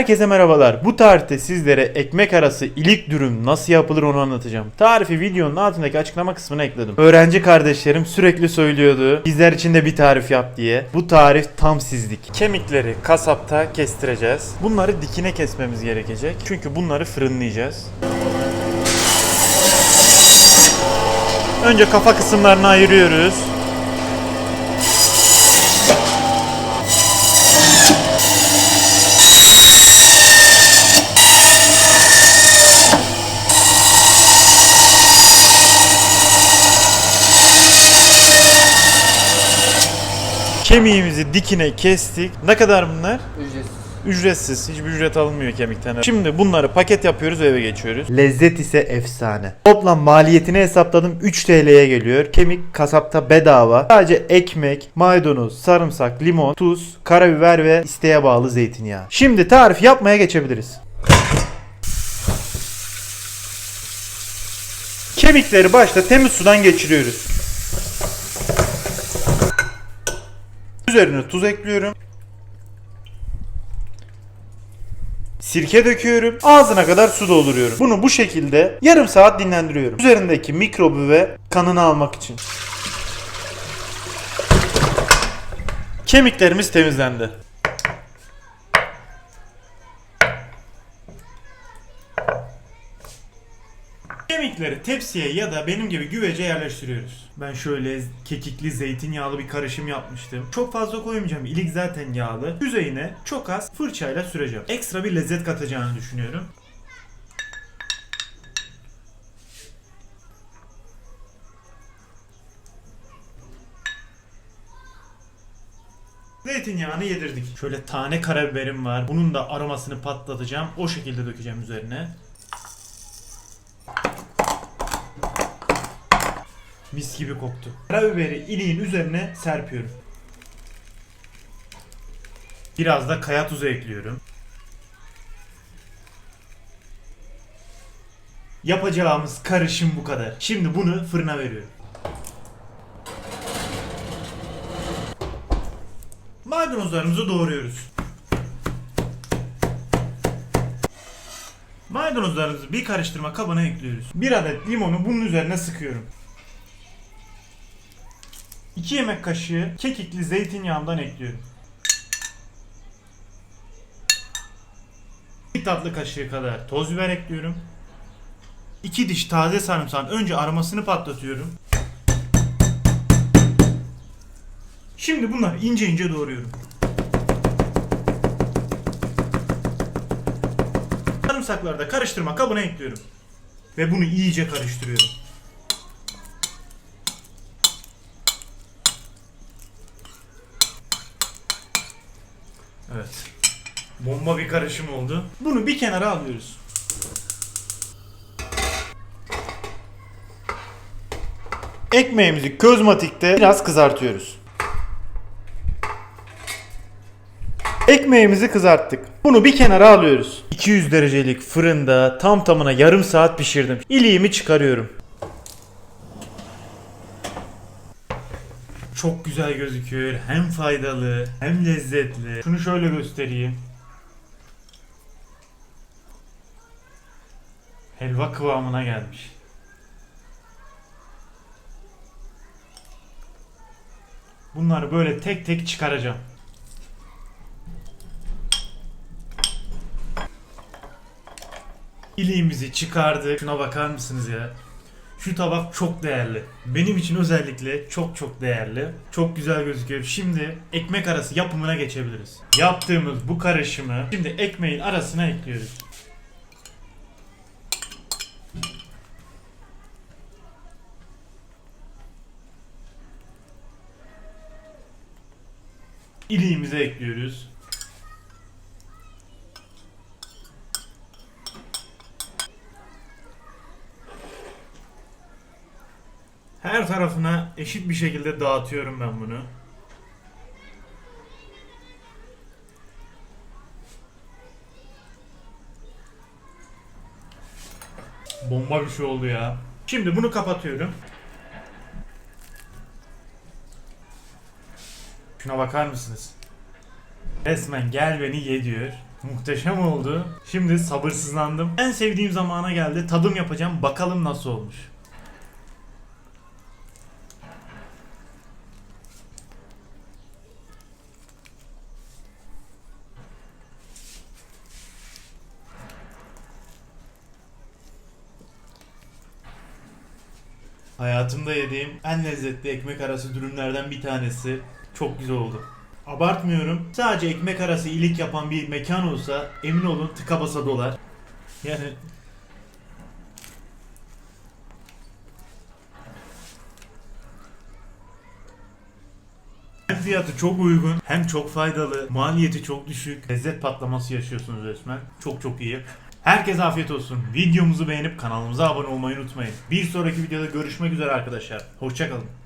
Herkese merhabalar. Bu tarihte sizlere ekmek arası ilik dürüm nasıl yapılır onu anlatacağım. Tarifi videonun altındaki açıklama kısmına ekledim. Öğrenci kardeşlerim sürekli söylüyordu. Bizler için de bir tarif yap diye. Bu tarif tam sizlik. Kemikleri kasapta kestireceğiz. Bunları dikine kesmemiz gerekecek. Çünkü bunları fırınlayacağız. Önce kafa kısımlarını ayırıyoruz. Kemiğimizi dikine kestik. Ne kadar bunlar? Ücretsiz. Ücretsiz. Hiçbir ücret alınmıyor kemikten. Şimdi bunları paket yapıyoruz ve eve geçiyoruz. Lezzet ise efsane. Toplam maliyetini hesapladım 3 TL'ye geliyor. Kemik kasapta bedava. Sadece ekmek, maydanoz, sarımsak, limon, tuz, karabiber ve isteğe bağlı zeytinyağı. Şimdi tarif yapmaya geçebiliriz. Kemikleri başta temiz sudan geçiriyoruz. Üzerine tuz ekliyorum. Sirke döküyorum. Ağzına kadar su dolduruyorum. Bunu bu şekilde yarım saat dinlendiriyorum. Üzerindeki mikrobu ve kanını almak için. Kemiklerimiz temizlendi. Kemikleri tepsiye ya da benim gibi güvece yerleştiriyoruz. Ben şöyle kekikli zeytinyağlı bir karışım yapmıştım. Çok fazla koymayacağım. İlik zaten yağlı. Yüzeyine çok az fırçayla süreceğim. Ekstra bir lezzet katacağını düşünüyorum. Zeytinyağını yedirdik. Şöyle tane karabiberim var. Bunun da aromasını patlatacağım. O şekilde dökeceğim üzerine. Mis gibi koktu. Karabiberi iliğin üzerine serpiyorum. Biraz da kaya tuzu ekliyorum. Yapacağımız karışım bu kadar. Şimdi bunu fırına veriyorum. Maydanozlarımızı doğruyoruz. Maydanozlarımızı bir karıştırma kabına ekliyoruz. Bir adet limonu bunun üzerine sıkıyorum. 2 yemek kaşığı kekikli zeytinyağından ekliyorum. Bir tatlı kaşığı kadar toz biber ekliyorum. 2 diş taze sarımsağın önce aromasını patlatıyorum. Şimdi bunları ince ince doğruyorum. Sarımsakları da karıştırma kabına ekliyorum. Ve bunu iyice karıştırıyorum. Evet. Bomba bir karışım oldu. Bunu bir kenara alıyoruz. Ekmeğimizi közmatikte biraz kızartıyoruz. Ekmeğimizi kızarttık. Bunu bir kenara alıyoruz. 200 derecelik fırında tam tamına yarım saat pişirdim. İliğimi çıkarıyorum. Çok güzel gözüküyor. Hem faydalı hem lezzetli. Şunu şöyle göstereyim. Helva kıvamına gelmiş. Bunları böyle tek tek çıkaracağım. İliğimizi çıkardık. Şuna bakar mısınız ya? Şu tabak çok değerli. Benim için özellikle çok çok değerli. Çok güzel gözüküyor. Şimdi ekmek arası yapımına geçebiliriz. Yaptığımız bu karışımı şimdi ekmeğin arasına ekliyoruz. İliğimizi ekliyoruz. Her tarafına eşit bir şekilde dağıtıyorum ben bunu. Bomba bir şey oldu ya. Şimdi bunu kapatıyorum. Şuna bakar mısınız? Resmen gel beni ye diyor. Muhteşem oldu. Şimdi sabırsızlandım. En sevdiğim zamana geldi. Tadım yapacağım. Bakalım nasıl olmuş. Hayatımda yediğim en lezzetli ekmek arası dürümlerden bir tanesi. Çok güzel oldu. Abartmıyorum. Sadece ekmek arası iyilik yapan bir mekan olsa emin olun tıka basa dolar. Yani Hem fiyatı çok uygun hem çok faydalı, maliyeti çok düşük. Lezzet patlaması yaşıyorsunuz resmen. Çok çok iyi. Herkese afiyet olsun. Videomuzu beğenip kanalımıza abone olmayı unutmayın. Bir sonraki videoda görüşmek üzere arkadaşlar. Hoşçakalın.